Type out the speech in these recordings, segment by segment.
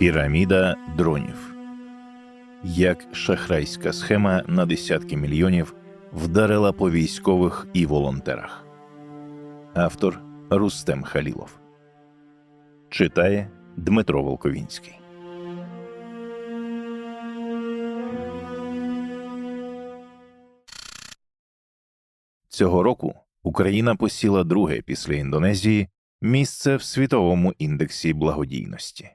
Піраміда дронів. Як шахрайська схема на десятки мільйонів вдарила по військових і волонтерах. Автор Рустем Халілов. Читає Дмитро Волковінський. Цього року Україна посіла друге після Індонезії місце в світовому індексі благодійності.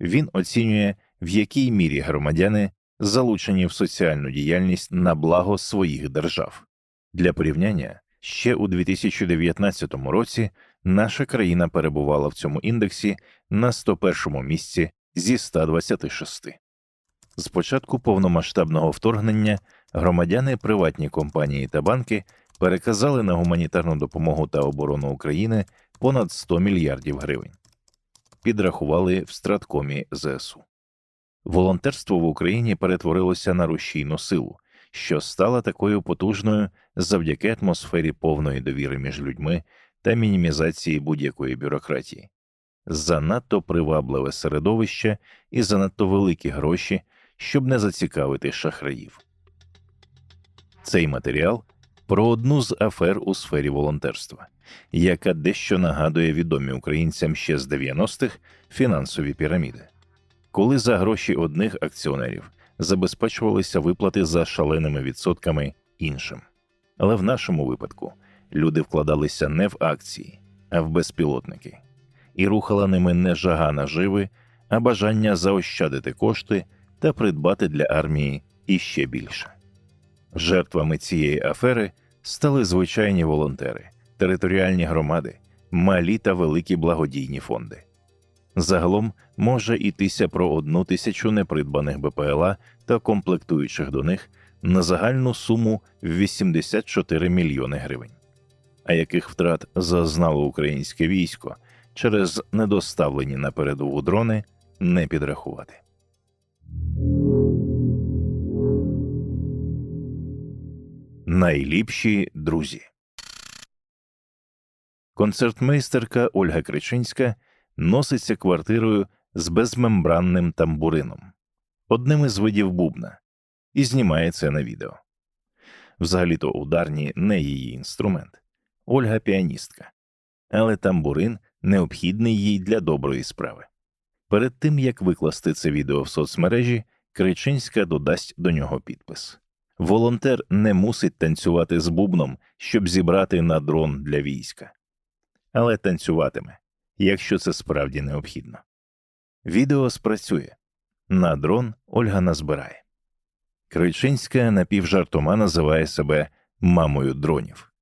Він оцінює, в якій мірі громадяни залучені в соціальну діяльність на благо своїх держав. Для порівняння, ще у 2019 році наша країна перебувала в цьому індексі на 101 місці зі 126. З початку повномасштабного вторгнення громадяни, приватні компанії та банки переказали на гуманітарну допомогу та оборону України понад 100 мільярдів гривень. Підрахували в страткомі ЗСУ. Волонтерство в Україні перетворилося на рушійну силу, що стала такою потужною завдяки атмосфері повної довіри між людьми та мінімізації будь-якої бюрократії. Занадто привабливе середовище і занадто великі гроші, щоб не зацікавити шахраїв. Цей матеріал про одну з афер у сфері волонтерства, яка дещо нагадує відомі українцям ще з 90-х фінансові піраміди, коли за гроші одних акціонерів забезпечувалися виплати за шаленими відсотками іншим. Але в нашому випадку люди вкладалися не в акції, а в безпілотники, і рухала ними не жага наживи, а бажання заощадити кошти та придбати для армії іще більше. Жертвами цієї афери стали звичайні волонтери, територіальні громади, малі та великі благодійні фонди. Загалом може йтися про одну тисячу непридбаних БПЛА та комплектуючих до них на загальну суму 84 мільйони гривень. А яких втрат зазнало українське військо через недоставлені на передову дрони не підрахувати. Найліпші друзі. Концертмейстерка Ольга Кричинська носиться квартирою з безмембранним тамбурином, одним із видів бубна, і знімає це на відео. Взагалі-то ударні не її інструмент, Ольга піаністка, але тамбурин необхідний їй для доброї справи. Перед тим як викласти це відео в соцмережі, Кричинська додасть до нього підпис. Волонтер не мусить танцювати з бубном, щоб зібрати на дрон для війська, але танцюватиме, якщо це справді необхідно. Відео спрацює на дрон Ольга назбирає. Кричинська напівжартома називає себе мамою дронів.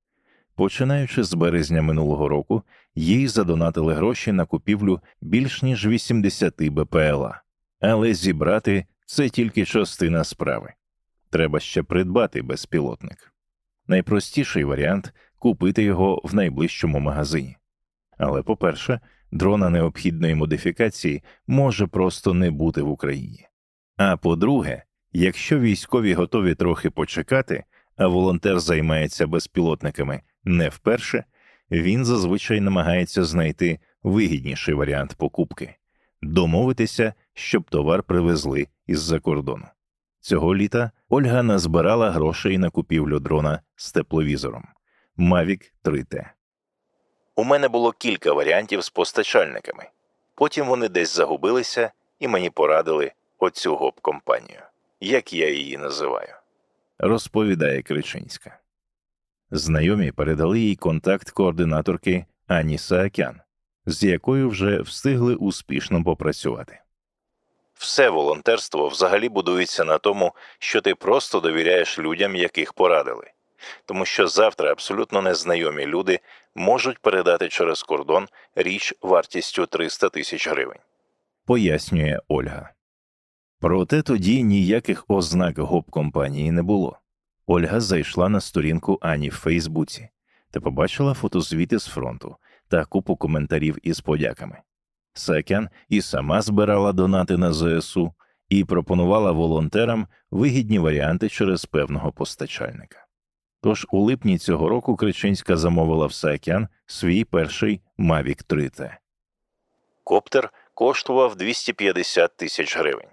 Починаючи з березня минулого року, їй задонатили гроші на купівлю більш ніж 80 БПЛА, але зібрати це тільки частина справи треба ще придбати безпілотник. Найпростіший варіант купити його в найближчому магазині. Але, по-перше, дрона необхідної модифікації може просто не бути в Україні. А по-друге, якщо військові готові трохи почекати, а волонтер займається безпілотниками не вперше, він зазвичай намагається знайти вигідніший варіант покупки домовитися, щоб товар привезли із-за кордону. Цього літа Ольга назбирала грошей на купівлю дрона з тепловізором Mavic 3T. У мене було кілька варіантів з постачальниками. Потім вони десь загубилися і мені порадили оцю гоп-компанію, як я її називаю, розповідає Кричинська. Знайомі передали їй контакт координаторки Ані Саакян, з якою вже встигли успішно попрацювати. Все волонтерство взагалі будується на тому, що ти просто довіряєш людям, яких порадили, тому що завтра абсолютно незнайомі люди можуть передати через кордон річ вартістю 300 тисяч гривень, пояснює Ольга. Проте тоді ніяких ознак гоп компанії не було. Ольга зайшла на сторінку Ані в Фейсбуці та побачила фотозвіти з фронту та купу коментарів із подяками. Секян і сама збирала донати на ЗСУ і пропонувала волонтерам вигідні варіанти через певного постачальника. Тож у липні цього року Кричинська замовила в Секян свій перший Mavic 3T. Коптер коштував 250 тисяч гривень,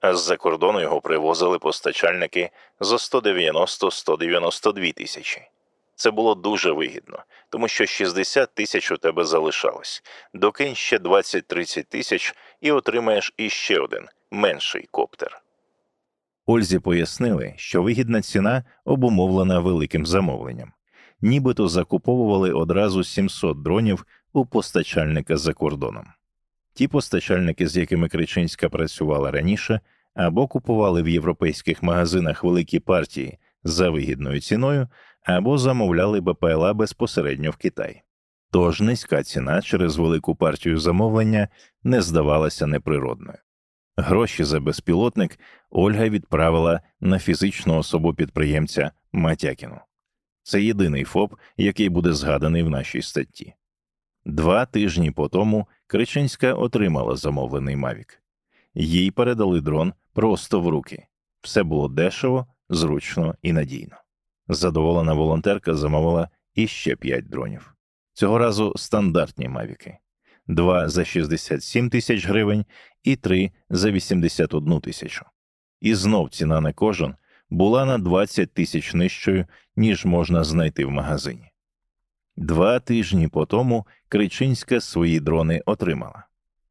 а з-за кордону його привозили постачальники за 190-192 тисячі. Це було дуже вигідно, тому що 60 тисяч у тебе залишалось. Докинь ще 20-30 тисяч і отримаєш іще один менший коптер. Ользі пояснили, що вигідна ціна обумовлена великим замовленням. Нібито закуповували одразу 700 дронів у постачальника за кордоном. Ті постачальники, з якими Кричинська працювала раніше, або купували в європейських магазинах великі партії за вигідною ціною, або замовляли БПЛА безпосередньо в Китай. Тож низька ціна через велику партію замовлення не здавалася неприродною. Гроші за безпілотник Ольга відправила на фізичну особу підприємця Матякіну. Це єдиний ФОП, який буде згаданий в нашій статті. Два тижні по тому Кричинська отримала замовлений Мавік. Їй передали дрон просто в руки. Все було дешево, зручно і надійно. Задоволена волонтерка замовила іще п'ять дронів. Цього разу стандартні мавіки: два за 67 тисяч гривень і три за 81 тисячу. І знов ціна на кожен була на 20 тисяч нижчою, ніж можна знайти в магазині. Два тижні по тому Кричинська свої дрони отримала.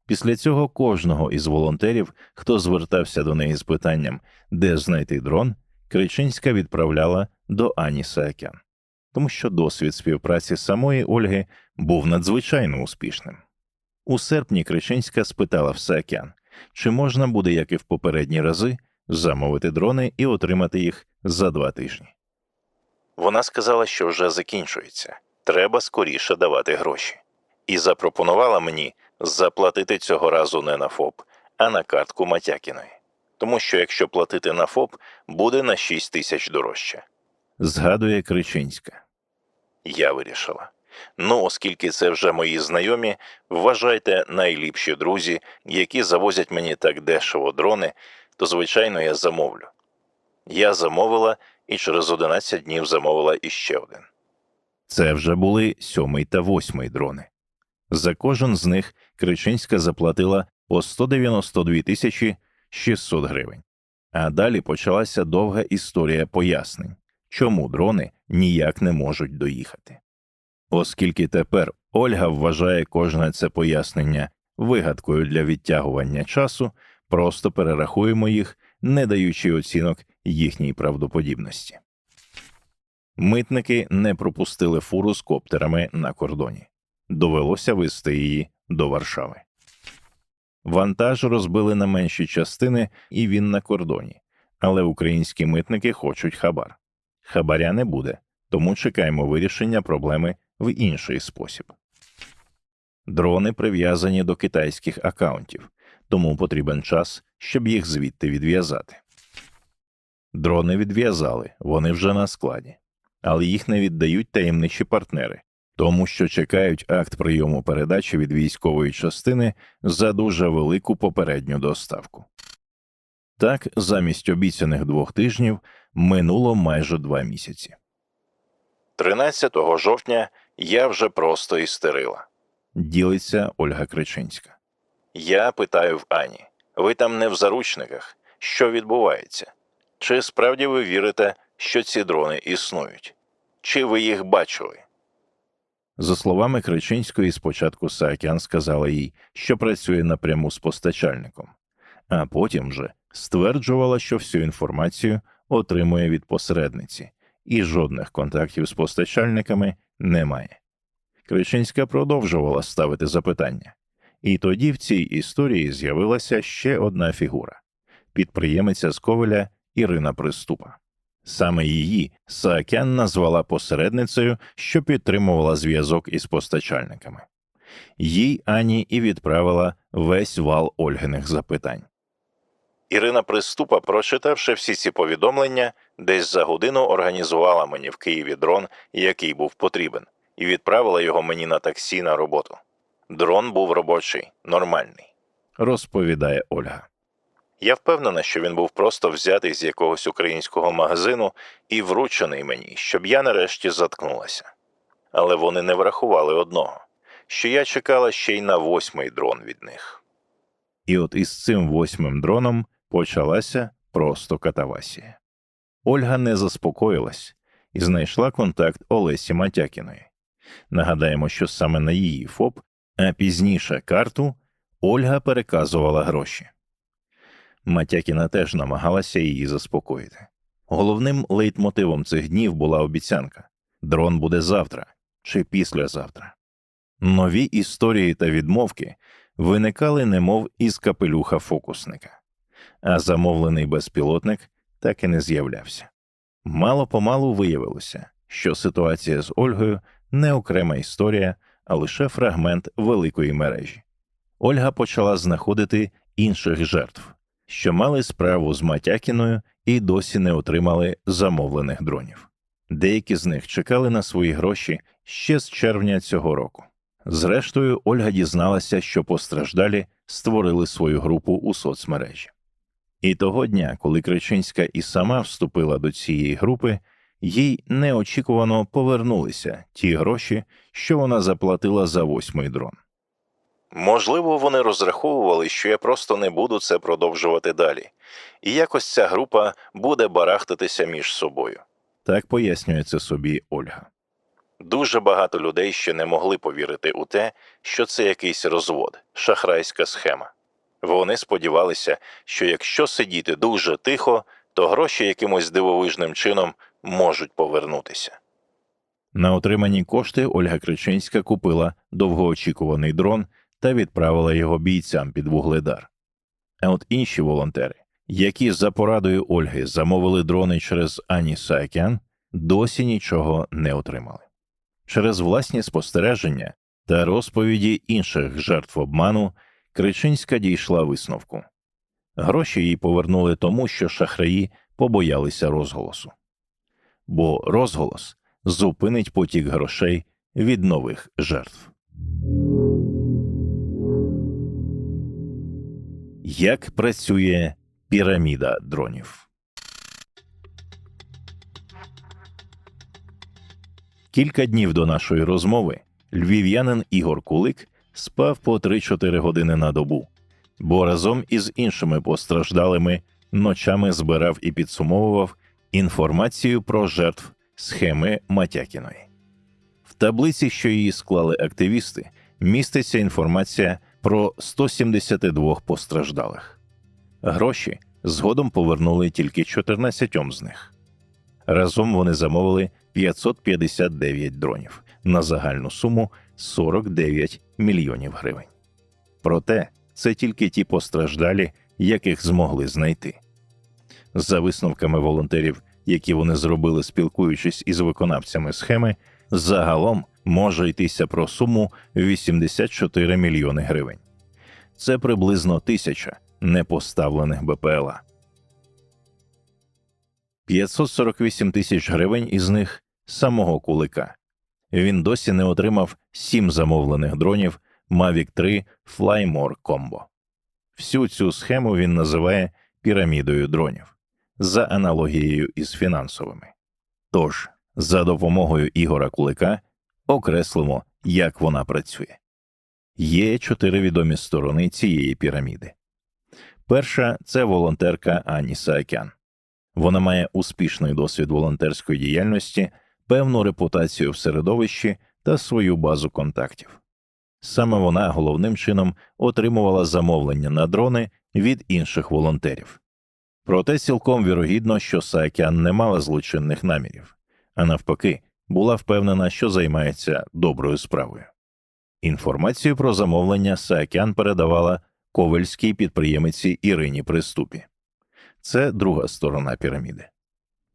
Після цього кожного із волонтерів, хто звертався до неї з питанням, де знайти дрон, Кричинська відправляла до Ані Саакян, тому що досвід співпраці самої Ольги був надзвичайно успішним. У серпні Кричинська спитала в Саакян, чи можна буде, як і в попередні рази, замовити дрони і отримати їх за два тижні. Вона сказала, що вже закінчується, треба скоріше давати гроші, і запропонувала мені заплатити цього разу не на ФОП, а на картку Матякіної. Тому що якщо платити на ФОП, буде на 6 тисяч дорожче. Згадує Кричинська. Я вирішила. Ну, оскільки це вже мої знайомі, вважайте найліпші друзі, які завозять мені так дешево дрони, то звичайно я замовлю. Я замовила і через 11 днів замовила іще один. Це вже були сьомий та восьмий дрони. За кожен з них Кричинська заплатила по 192 тисячі 600 гривень. А далі почалася довга історія пояснень, чому дрони ніяк не можуть доїхати. Оскільки тепер Ольга вважає кожне це пояснення вигадкою для відтягування часу, просто перерахуємо їх, не даючи оцінок їхній правдоподібності. Митники не пропустили фуру з коптерами на кордоні. Довелося вести її до Варшави. Вантаж розбили на менші частини, і він на кордоні. Але українські митники хочуть хабар. Хабаря не буде, тому чекаємо вирішення проблеми в інший спосіб. Дрони прив'язані до китайських акаунтів, тому потрібен час, щоб їх звідти відв'язати. Дрони відв'язали, вони вже на складі, але їх не віддають таємничі партнери, тому що чекають акт прийому передачі від військової частини за дуже велику попередню доставку. Так, замість обіцяних двох тижнів минуло майже два місяці. 13 жовтня я вже просто істерила. Ділиться Ольга Кричинська. Я питаю в Ані: ви там не в заручниках? Що відбувається? Чи справді ви вірите, що ці дрони існують? Чи ви їх бачили? За словами Кричинської, спочатку Саакян сказала їй, що працює напряму з постачальником, а потім вже стверджувала, що всю інформацію отримує від посередниці, і жодних контактів з постачальниками немає. Кричинська продовжувала ставити запитання, і тоді в цій історії з'явилася ще одна фігура підприємиця з Ковеля Ірина Приступа. Саме її Саакян назвала посередницею, що підтримувала зв'язок із постачальниками. Їй Ані і відправила весь вал Ольгиних запитань. Ірина Приступа, прочитавши всі ці повідомлення, десь за годину організувала мені в Києві дрон, який був потрібен, і відправила його мені на таксі на роботу. Дрон був робочий, нормальний, розповідає Ольга. Я впевнена, що він був просто взятий з якогось українського магазину і вручений мені, щоб я нарешті заткнулася. Але вони не врахували одного, що я чекала ще й на восьмий дрон від них. І от із цим восьмим дроном почалася просто катавасія. Ольга не заспокоїлась і знайшла контакт Олесі Матякіної. Нагадаємо, що саме на її ФОП, а пізніше карту Ольга переказувала гроші. Матякіна теж намагалася її заспокоїти. Головним лейтмотивом цих днів була обіцянка дрон буде завтра чи післязавтра. Нові історії та відмовки виникали немов із капелюха фокусника, а замовлений безпілотник так і не з'являвся. Мало помалу виявилося, що ситуація з Ольгою не окрема історія, а лише фрагмент великої мережі. Ольга почала знаходити інших жертв, що мали справу з Матякіною і досі не отримали замовлених дронів. Деякі з них чекали на свої гроші ще з червня цього року. Зрештою, Ольга дізналася, що постраждалі створили свою групу у соцмережі. І того дня, коли Кричинська і сама вступила до цієї групи, їй неочікувано повернулися ті гроші, що вона заплатила за восьмий дрон. Можливо, вони розраховували, що я просто не буду це продовжувати далі, і якось ця група буде барахтатися між собою. Так пояснює це собі Ольга. Дуже багато людей ще не могли повірити у те, що це якийсь розвод, шахрайська схема. Вони сподівалися, що якщо сидіти дуже тихо, то гроші якимось дивовижним чином можуть повернутися. На отримані кошти Ольга Кричинська купила довгоочікуваний дрон та відправила його бійцям під вугледар. А от інші волонтери, які за порадою Ольги замовили дрони через Ані Саакян, досі нічого не отримали. Через власні спостереження та розповіді інших жертв обману Кричинська дійшла висновку. Гроші їй повернули тому, що шахраї побоялися розголосу. Бо розголос зупинить потік грошей від нових жертв. Як працює піраміда дронів? Кілька днів до нашої розмови львів'янин Ігор Кулик спав по 3-4 години на добу, бо разом із іншими постраждалими ночами збирав і підсумовував інформацію про жертв схеми Матякіної. В таблиці, що її склали активісти, міститься інформація про 172 постраждалих. Гроші згодом повернули тільки 14 з них. Разом вони замовили 559 дронів на загальну суму 49 мільйонів гривень. Проте це тільки ті постраждалі, яких змогли знайти. За висновками волонтерів, які вони зробили, спілкуючись із виконавцями схеми, загалом може йтися про суму 84 мільйони гривень. Це приблизно тисяча непоставлених БПЛА. 548 тисяч гривень із них самого кулика. Він досі не отримав сім замовлених дронів Mavic 3 Flymore Combo. Всю цю схему він називає пірамідою дронів за аналогією із фінансовими. Тож, за допомогою Ігора Кулика окреслимо, як вона працює. Є чотири відомі сторони цієї піраміди. Перша це волонтерка Ані Саакян. Вона має успішний досвід волонтерської діяльності, певну репутацію в середовищі та свою базу контактів. Саме вона головним чином отримувала замовлення на дрони від інших волонтерів. Проте цілком вірогідно, що Саакян не мала злочинних намірів, а навпаки, була впевнена, що займається доброю справою. Інформацію про замовлення Саакян передавала ковальській підприємиці Ірині Приступі. Це друга сторона піраміди.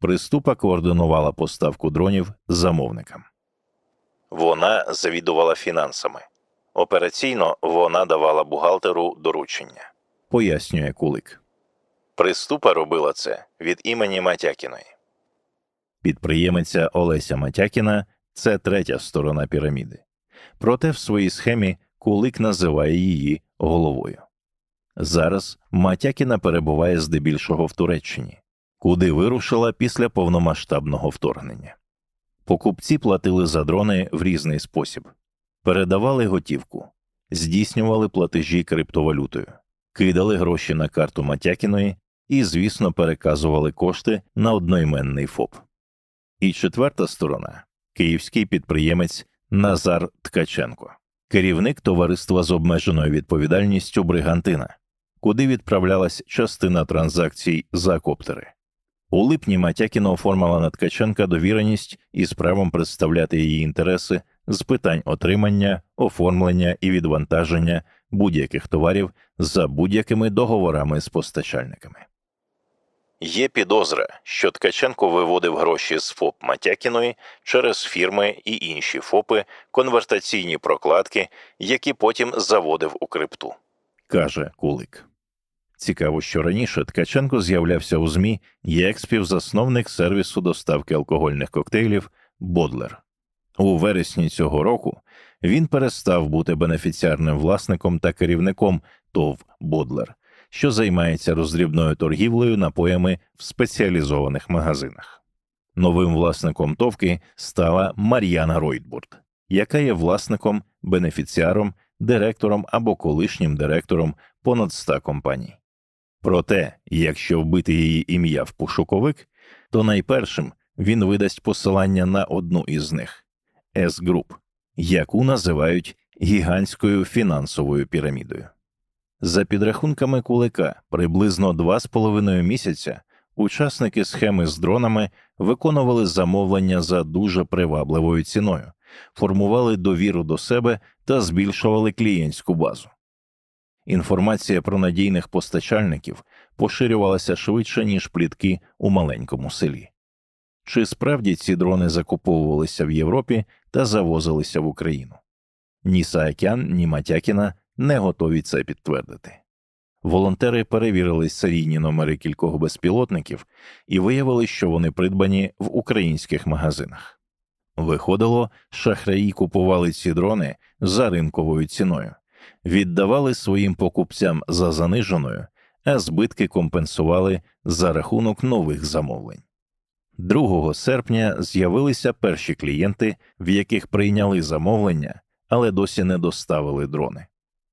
Приступа координувала поставку дронів замовникам. Вона завідувала фінансами. Операційно вона давала бухгалтеру доручення, пояснює Кулик. Приступа робила це від імені Матякіної. Підприємиця Олеся Матякіна це третя сторона піраміди. Проте в своїй схемі Кулик називає її головою. Зараз Матякіна перебуває здебільшого в Туреччині, куди вирушила після повномасштабного вторгнення. Покупці платили за дрони в різний спосіб, передавали готівку, здійснювали платежі криптовалютою. кидали гроші на карту Матякіної і, звісно, переказували кошти на одноіменний ФОП. І четверта сторона київський підприємець Назар Ткаченко, керівник товариства з обмеженою відповідальністю Бригантина, куди відправлялась частина транзакцій за коптери. У липні Матякіна оформила на Ткаченка довіреність із правом представляти її інтереси з питань отримання, оформлення і відвантаження будь-яких товарів за будь-якими договорами з постачальниками. Є підозра, що Ткаченко виводив гроші з ФОП Матякіної через фірми і інші ФОПи, конвертаційні прокладки, які потім заводив у крипту, каже Кулик. Цікаво, що раніше Ткаченко з'являвся у ЗМІ як співзасновник сервісу доставки алкогольних коктейлів Бодлер. У вересні цього року він перестав бути бенефіціарним власником та керівником ТОВ Бодлер, що займається роздрібною торгівлею напоями в спеціалізованих магазинах. Новим власником товки стала Мар'яна Ройтбурд, яка є власником, бенефіціаром, директором або колишнім директором понад 100 компаній. Проте, якщо вбити її ім'я в пошуковик, то найпершим він видасть посилання на одну із них S-Group, яку називають гігантською фінансовою пірамідою. За підрахунками кулика, приблизно два з половиною місяця учасники схеми з дронами виконували замовлення за дуже привабливою ціною, формували довіру до себе та збільшували клієнтську базу. Інформація про надійних постачальників поширювалася швидше, ніж плітки у маленькому селі. Чи справді ці дрони закуповувалися в Європі та завозилися в Україну? Ні Саакян, ні Матякіна не готові це підтвердити. Волонтери перевірили серійні номери кількох безпілотників і виявили, що вони придбані в українських магазинах. Виходило, шахраї купували ці дрони за ринковою ціною, віддавали своїм покупцям за заниженою, а збитки компенсували за рахунок нових замовлень. 2 серпня з'явилися перші клієнти, в яких прийняли замовлення, але досі не доставили дрони.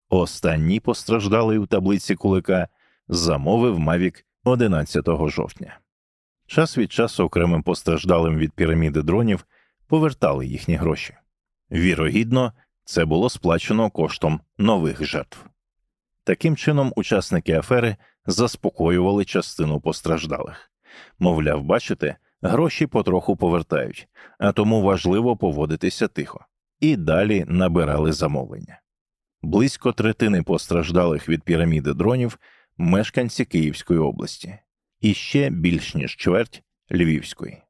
Останній постраждалий у таблиці кулика замовив Мавік 11 жовтня. Час від часу окремим постраждалим від піраміди дронів повертали їхні гроші. Вірогідно, це було сплачено коштом нових жертв. Таким чином, учасники афери заспокоювали частину постраждалих. Мовляв, бачите, гроші потроху повертають, а тому важливо поводитися тихо, і далі набирали замовлення. Близько третини постраждалих від піраміди дронів мешканці Київської області, і ще більш ніж чверть Львівської.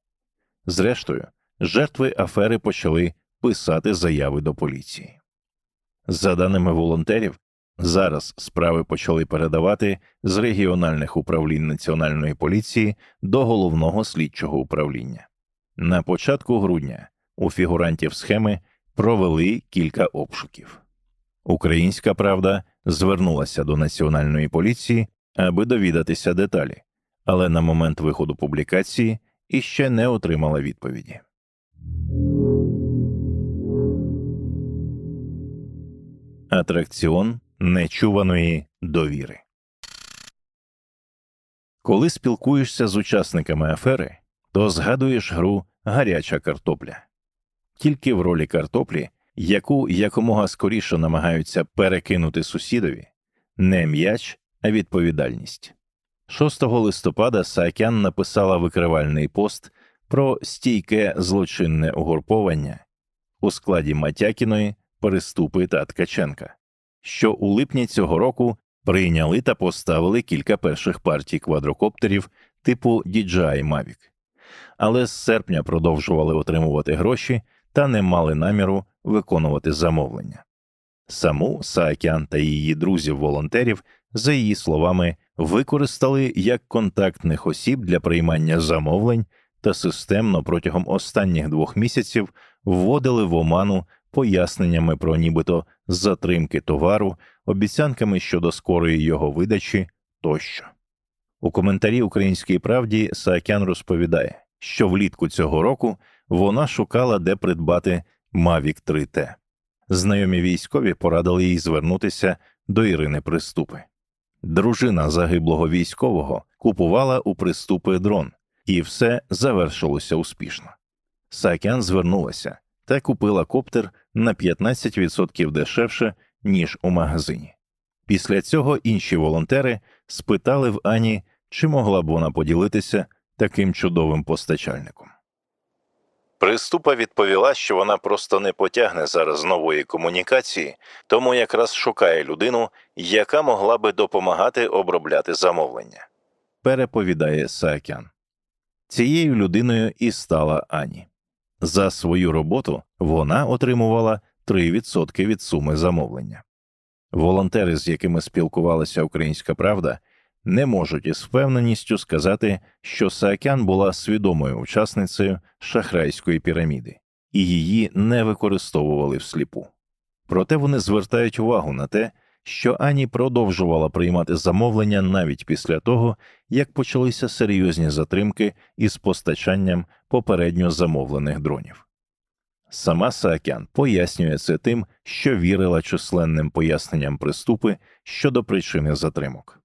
Зрештою, жертви афери почали писати заяви до поліції. За даними волонтерів, зараз справи почали передавати з регіональних управлінь Національної поліції до головного слідчого управління. На початку грудня у фігурантів схеми провели кілька обшуків. Українська правда звернулася до національної поліції, аби довідатися деталі, але на момент виходу публікації іще не отримала відповіді. Атракціон нечуваної довіри. Коли спілкуєшся з учасниками афери, то згадуєш гру гаряча картопля. Тільки в ролі картоплі яку якомога скоріше намагаються перекинути сусідові, не м'яч, а відповідальність. 6 листопада Саакян написала викривальний пост про стійке злочинне угруповання у складі Матякіної, Переступи та Ткаченка, що у липні цього року прийняли та поставили кілька перших партій квадрокоптерів типу DJI Mavic, але з серпня продовжували отримувати гроші та не мали наміру виконувати замовлення. Саму Саакян та її друзів-волонтерів, за її словами, використали як контактних осіб для приймання замовлень та системно протягом останніх двох місяців вводили в оману поясненнями про нібито затримки товару, обіцянками щодо скорої його видачі тощо. У коментарі Українській правді Саакян розповідає, що влітку цього року вона шукала, де придбати Mavic 3T. Знайомі військові порадили їй звернутися до Ірини Приступи. Дружина загиблого військового купувала у приступи дрон, і все завершилося успішно. Саакян звернулася та купила коптер на 15% дешевше, ніж у магазині. Після цього інші волонтери спитали в Ані, чи могла б вона поділитися таким чудовим постачальником. Приступа відповіла, що вона просто не потягне зараз нової комунікації, тому якраз шукає людину, яка могла би допомагати обробляти замовлення. Переповідає Саакян. Цією людиною і стала Ані. За свою роботу вона отримувала 3% від суми замовлення. Волонтери, з якими спілкувалася Українська Правда, не можуть із впевненістю сказати, що Саакян була свідомою учасницею шахрайської піраміди, і її не використовували всліпу. Проте вони звертають увагу на те, що Ані продовжувала приймати замовлення навіть після того, як почалися серйозні затримки із постачанням попередньо замовлених дронів. Сама Саакян пояснює це тим, що вірила численним поясненням приступи щодо причини затримок.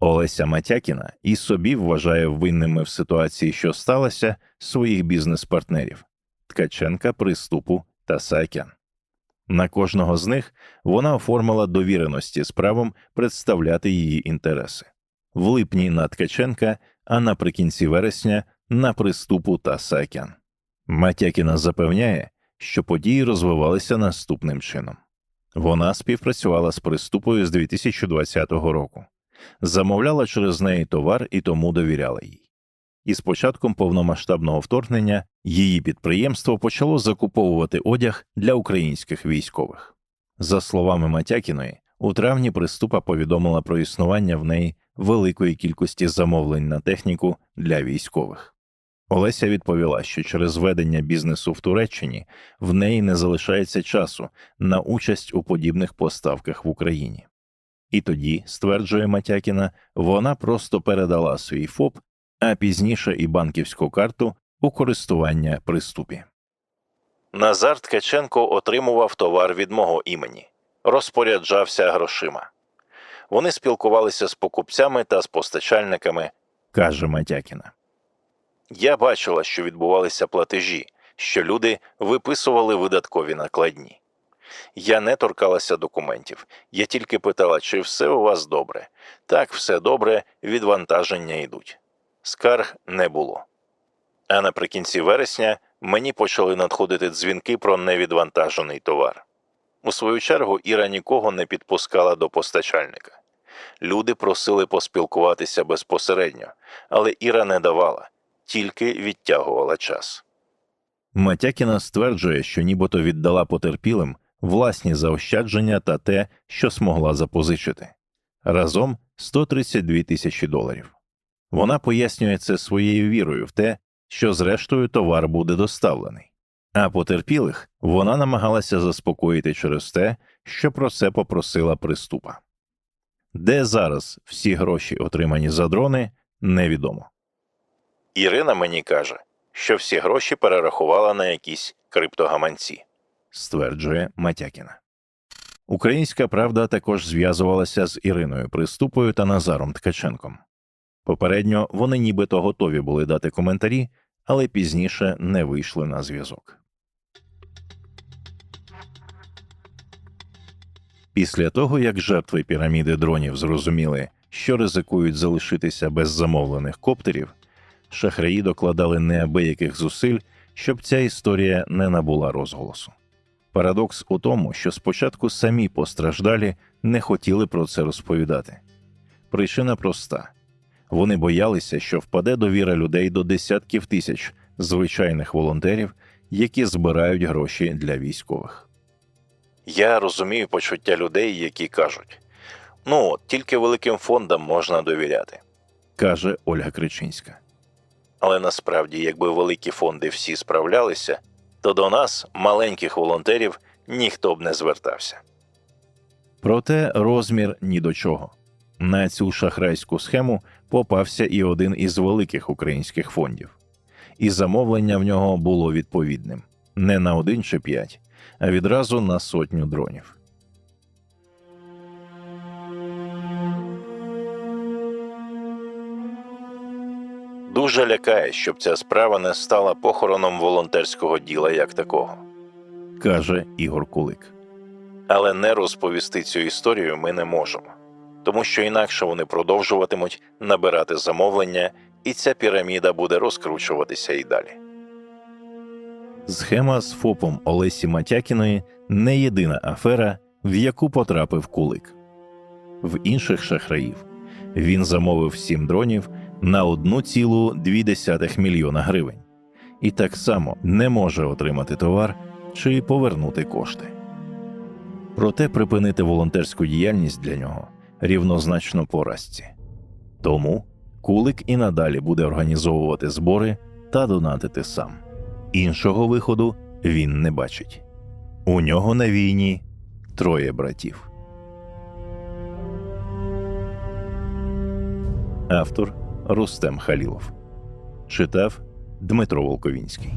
Олеся Матякіна і собі вважає винними в ситуації, що сталося, своїх бізнес-партнерів Ткаченка, Приступу та Саакян. На кожного з них вона оформила довіреності з правом представляти її інтереси в липні на Ткаченка, а наприкінці вересня на приступу та Саакян. Матякіна запевняє, що події розвивалися наступним чином. Вона співпрацювала з приступою з 2020 року, замовляла через неї товар і тому довіряла їй. І з початком повномасштабного вторгнення її підприємство почало закуповувати одяг для українських військових. За словами Матякіної, у травні приступа повідомила про існування в неї великої кількості замовлень на техніку для військових. Олеся відповіла, що через ведення бізнесу в Туреччині в неї не залишається часу на участь у подібних поставках в Україні. І тоді, стверджує Матякіна, вона просто передала свій ФОП, а пізніше і банківську карту у користування приступі. Назар Ткаченко отримував товар від мого імені, розпоряджався грошима. Вони спілкувалися з покупцями та з постачальниками, каже Матякіна. Я бачила, що відбувалися платежі, що люди виписували видаткові накладні. Я не торкалася документів, я тільки питала, чи все у вас добре. Так, все добре, відвантаження йдуть. Скарг не було. А наприкінці вересня мені почали надходити дзвінки про невідвантажений товар. У свою чергу Іра нікого не підпускала до постачальника. Люди просили поспілкуватися безпосередньо, але Іра не давала, тільки відтягувала час. Матякіна стверджує, що нібито віддала потерпілим власні заощадження та те, що змогла запозичити разом 132 тисячі доларів. Вона пояснює це своєю вірою в те, що зрештою товар буде доставлений, а потерпілих вона намагалася заспокоїти через те, що про це попросила приступа. Де зараз всі гроші, отримані за дрони, невідомо. Ірина мені каже, що всі гроші перерахувала на якісь криптогаманці, стверджує Матякіна. Українська правда також зв'язувалася з Іриною Приступою та Назаром Ткаченком. Попередньо вони нібито готові були дати коментарі, але пізніше не вийшли на зв'язок. Після того, як жертви піраміди дронів зрозуміли, що ризикують залишитися без замовлених коптерів, шахраї докладали неабияких зусиль, щоб ця історія не набула розголосу. Парадокс у тому, що спочатку самі постраждалі не хотіли про це розповідати. Причина проста вони боялися, що впаде довіра людей до десятків тисяч звичайних волонтерів, які збирають гроші для військових. Я розумію почуття людей, які кажуть ну, тільки великим фондам можна довіряти, каже Ольга Кричинська. Але насправді, якби великі фонди всі справлялися, то до нас, маленьких волонтерів, ніхто б не звертався. Проте розмір ні до чого. На цю шахрайську схему попався і один із великих українських фондів, і замовлення в нього було відповідним не на один чи п'ять, а відразу на сотню дронів. Дуже лякає, щоб ця справа не стала похороном волонтерського діла як такого, каже Ігор Кулик. Але не розповісти цю історію ми не можемо, тому що інакше вони продовжуватимуть набирати замовлення, і ця піраміда буде розкручуватися і далі. Схема з ФОПом Олесі Матякіної не єдина афера, в яку потрапив Кулик. В інших шахраїв він замовив сім дронів на 1,2 мільйона гривень і так само не може отримати товар чи повернути кошти. Проте припинити волонтерську діяльність для нього рівнозначно поразці. Тому Кулик і надалі буде організовувати збори та донатити сам. Іншого виходу він не бачить. У нього на війні троє братів. Автор Рустем Халілов читав Дмитро Волковінський.